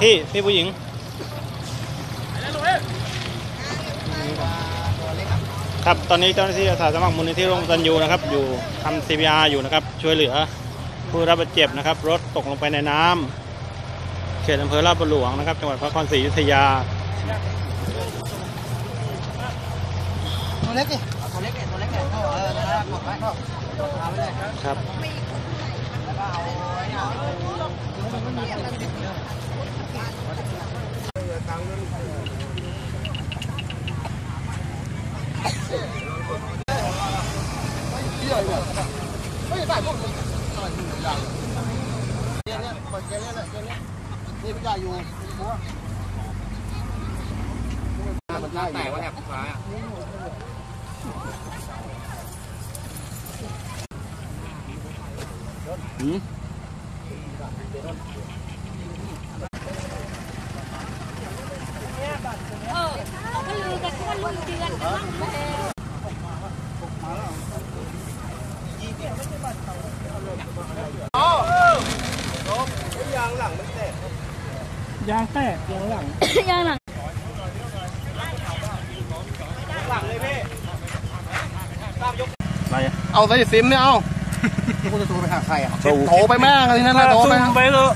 พี่ พี่ผู้หญิงครับตอนนี้เจ้าหน้าที่อาสาสมัครมูลนิธิร่วมตันยูนะครับ อยู่ทำ CPR อยู่นะครับ ช่วยเหลือ ผู้รับบาดเจ็บนะครับ รถตกลงไปในน้ำเขตอำเภอลาดบัวหลวงนะครับ จังหวัดพระนครศรีอยุธยาตัวเล็กดิตัวเล็กดิตัวเล็กเนี่ยเออนะกดไว้เข้าเอาไปเลยครับ แล้วก็เอาไว้เอา เนี่ยเนี่ยกดเกลียเนี่ยเกลียนี่พี่ใหญ่อยู่บัว มันได้แตกว่าแถบฟ้าเออเขาก็ลือกันว่าลุงเดือนกันบ้างแหละ ยางแตกยางหลังยังหลังอะไรเอาใส่ซิมเนี่ยเอากูจะโทรไปหาใครอะโทรไปแม่งอะไรนั่นแหละโทรไปไปเถอะ